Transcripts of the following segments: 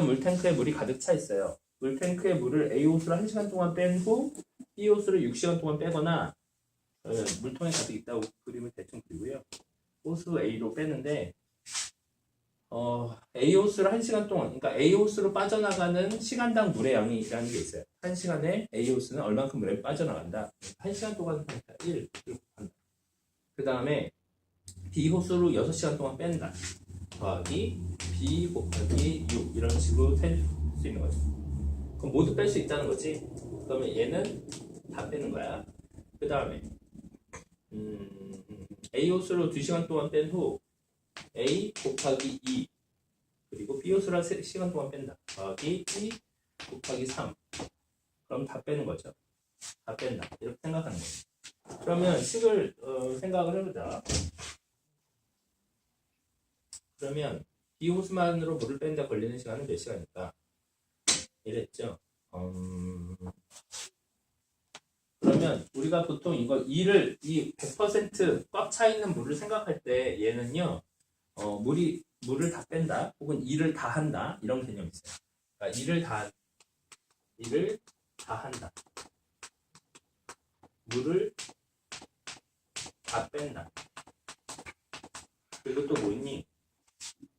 물탱크에 물이 가득 차 있어요. 물탱크에 물을 A 호수를 1시간 동안 뺀 후 B 호수를 6시간 동안 빼거나 어, 물통에 가득 있다고 그림을 대충 그리고요. 호수 A로 빼는데 어, A 호수를 1시간 동안 그러니까 A 호수로 빠져나가는 시간당 물의 양이라는 게 있어요. 1시간에 A 호수는 얼만큼 물에 빠져나간다. 1시간 동안 1 이렇게 한다. 그 다음에 B 호수로 6시간 동안 뺀다. 더하기 B 곱하기 6 이런 식으로 셀 수 있는 거죠. 그럼 모두 뺄 수 있다는 거지. 그러면 얘는 다 빼는 거야. 그 다음에 음, A 호수로 2시간 동안 뺀 후 A 곱하기 2 그리고 B 호수를 3시간 동안 뺀다. 더하기 B 곱하기 3 그럼 다 빼는 거죠. 다 뺀다. 이렇게 생각하는 거예요. 그러면 식을 어, 생각을 해보자. 그러면 B 호수만으로 물을 뺀다 걸리는 시간은 몇 시간일까? 이랬죠. 음, 그러면 우리가 보통 이거 2를 이 100%꽉 차 있는 물을 생각할 때 얘는요. 어, 물이 물을 다 뺀다 혹은 2를 다 한다 이런 개념이 있어요. 그러니까 2를 다 2를 다 한다. 물을 다 뺀다. 그리고 또 뭐 있니?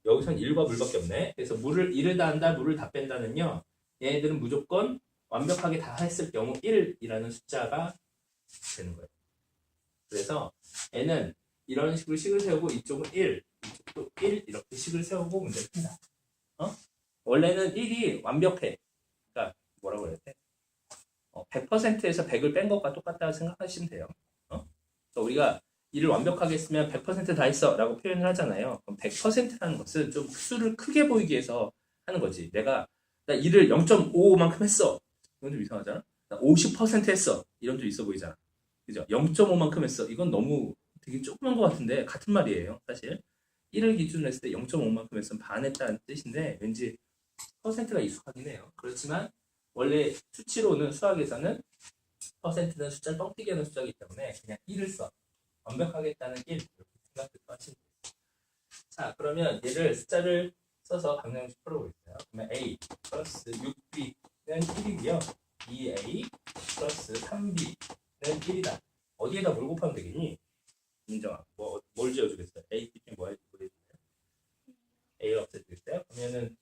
여기선 1과 물밖에 없네. 그래서 물을 1을 다 한다, 물을 다 뺀다는요. 얘네들은 무조건 완벽하게 다 했을 경우 1이라는 숫자가 되는 거예요. 그래서 얘는 이런 식으로 식을 세우고 이쪽은 1, 이쪽도 1 이렇게 식을 세우고 문제를 푼다. 어? 원래는 1이 완벽해. 그러니까 뭐라고 그래야 돼? 어, 100%에서 100을 뺀 것과 똑같다고 생각하시면 돼요. 어? 그러니까 우리가 일을 완벽하게 했으면 100%다 했어 라고 표현을 하잖아요. 그럼 100%라는 것은 좀 수를 크게 보이기 위해서 하는 거지. 내가 나 일을 0.55만큼 했어. 이건 좀 이상하잖아. 나 50% 했어. 이런 좀 있어 보이잖아. 그죠? 0.5만큼 했어. 이건 너무 되게 조그만 것 같은데 같은 말이에요. 사실 1을 기준으로 했을 때 0.5만큼 했으면 반 했다는 뜻인데 왠지 퍼센트가 익숙하긴 해요. 그렇지만 원래 수치로는 수학에서는 퍼센트는 숫자를 뻥튀기 하는 숫자이기 때문에 그냥 1을 써. 완벽하게 했다는 1 이렇게 하시면 돼요. 자 그러면 얘를 숫자를 써서 강량식 풀어보겠어요. 그러면 a 플러스 6b는 1이고요. 2a 플러스 3b는 1이다. 어디에다 뭘 곱하면 되겠니? 민정아, 뭐, 뭘 지어주겠어요? a, b 뭐 해주겠어요? a를 없애주겠어요? 그러면은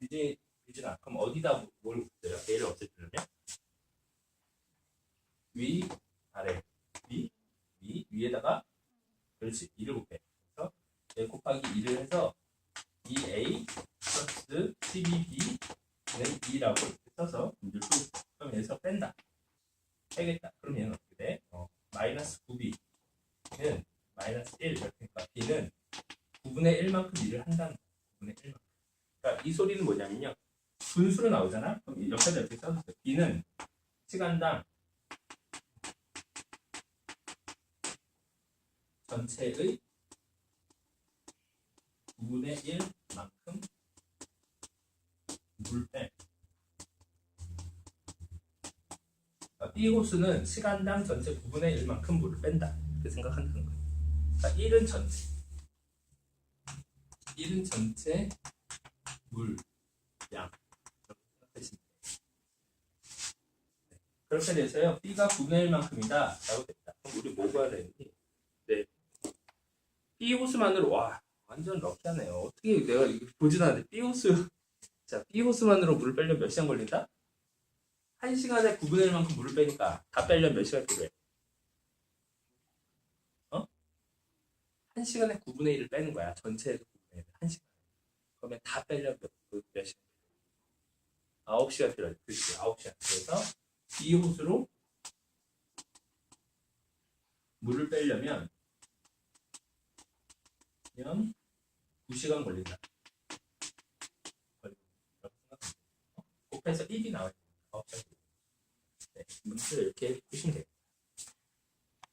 유진, 유진아, 그럼 어디다 뭘 곱해요? a를 없애주려면? 위, 아래, 위, 위, 위에다가 그렇지, 2를 곱해. 그래서 a 곱하기 2를 해서 2a 플러스 12b는 2라고 이렇게 써서 있어. 그럼 여기서 뺀다. 빼겠다. 그럼 얘는 어떻게 돼? 어, 마이너스 9b는 마이너스 1 이렇게 니까 b는 9분의 1만큼 일을 한다는 거야. 9분의 1만큼. 그러니까 이 소리는 뭐냐면요. 분수로 나오잖아? 그럼 이 옆에다 이렇게 써주세요. b는 시간당 전체의 9분의 1만큼 물 빼. 그러니까 시간당 전체 9분의 1만큼 물을 뺀다. 이렇게 생각한다는 거예요. 그러니까 1은 전체. 1은 전체 물, 양. 이렇게 생각하시면 돼요. 네. 그렇게 돼서요. B가 9분의 1만큼이다. 라고 됐다. 그럼 우리 뭐 구해야 되니? 네. B 호수만으로, 와, 완전 럭키하네요. 어떻게 내가 이거 보지도 않는데 B 호수 자 B 호수만으로 물을 빼려면 몇 시간 걸린다? 1 시간에 9분의 1만큼 물을 빼니까 다 빼려면 몇 시간 필요해? 어? 1 시간에 9분의 1을 빼는 거야. 전체에서 9분의 1을 1 시간. 그러면 다 빼려면 몇, 몇, 몇 시간? 9시간 필요해. 그렇지. 9시간. 그래서 B 호수로 물을 빼려면 면 2시간 걸린다. 곱해서 1이 나와요. 9시간. 네, 문제를 이렇게 보시면 돼요.